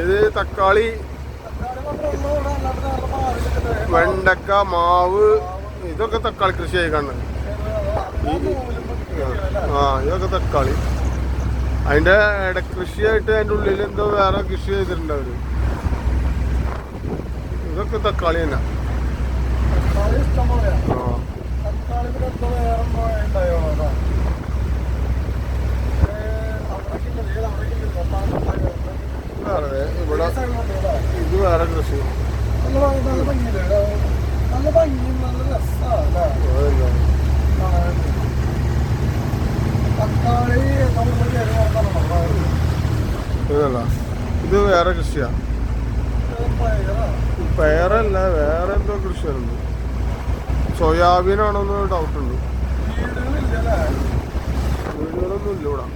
ഇത് തക്കാളി വെണ്ടക്ക മാവ് ഇതൊക്കെ തക്കാളി കൃഷിയായി കാണുന്നത്. ആ ഇതൊക്കെ തക്കാളി. അതിന്റെ ഇടകൃഷിയായിട്ട് അതിന്റെ ഉള്ളിൽ എന്തോ വേറെ കൃഷി ചെയ്തിട്ടുണ്ട് അവർ. ഇതൊക്കെ തക്കാളി തന്നെ. ആ വേറെ ഇവിടെ ഇത് വേറെ കൃഷി. നല്ല ഭംഗിയില്ലേ നല്ല ഭംഗിയും നല്ല രസമല്ലേ അതല്ല. തക്കാളി നമ്മൾ ഇതല്ല. ഇത് വേറെ കൃഷിയാ. പയറല്ല വേറെ എന്തോ കൃഷിയുണ്ട് സോയാബീനാണോന്ന് ഡൗട്ട് ഉണ്ട്. വീടുകളൊന്നും ഇല്ല ഇവിടെ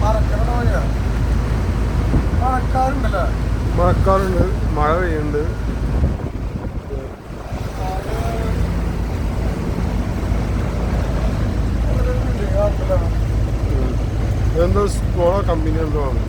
മറക്കണ വഴിയാ മഴക്കാറുണ്ടല്ലേ മഴക്കാറുണ്ട് മഴ പെയ്യുന്നുണ്ട് ഇതെന്തോ സ്കോളോ കമ്പനി എന്തോ ആണ്.